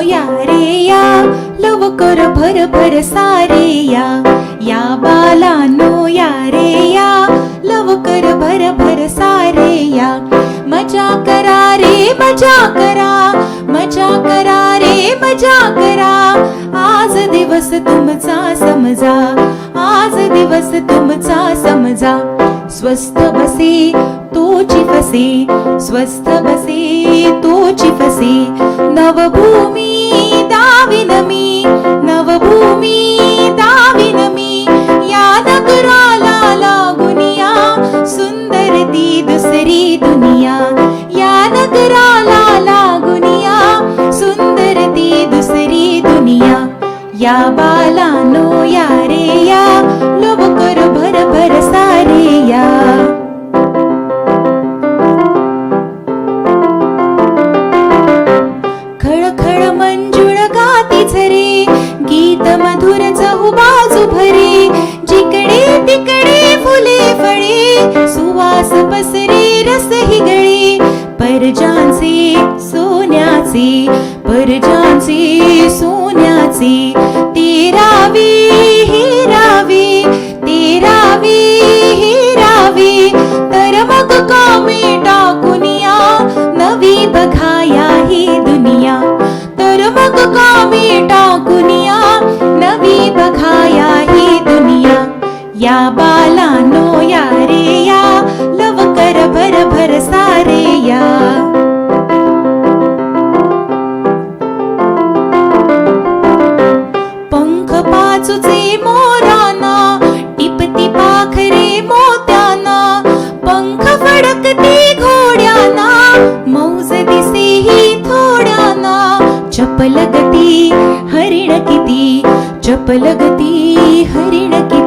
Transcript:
या रे या लवकर भर भर सारे या. या बालानो या रे या लवकर भर भर सारे या. मजा करा रे मजा करा मजा करा रे मजा करा. आज दिवस तुमचा समजा आज दिवस तुमचा समजा. स्वस्थ बसे तोची फसे स्वस्थ बसे तोची फसे. नवभूमी या बालानो या रे या. लवकर भर भर सारे या. खळ मंजुळ गाती झरे गीत मधुर चहू बाजू भरे. जिकडे तिकडे फुले फळे. सुवास पसरे रस हिगळे. परजांचे सोन्याचे. परजांचे सोन्याचे तेरावे हिरावी तेरावे हिरावी तर मग कामे टाकुनिया नवी बघाया ही दुनिया. तर मग कामे टाकुनिया नवी बघाया ही दुनिया. या बालानो या रे या लवकर भर भर चपल गती हरिण किती चपल गती हरिण किती.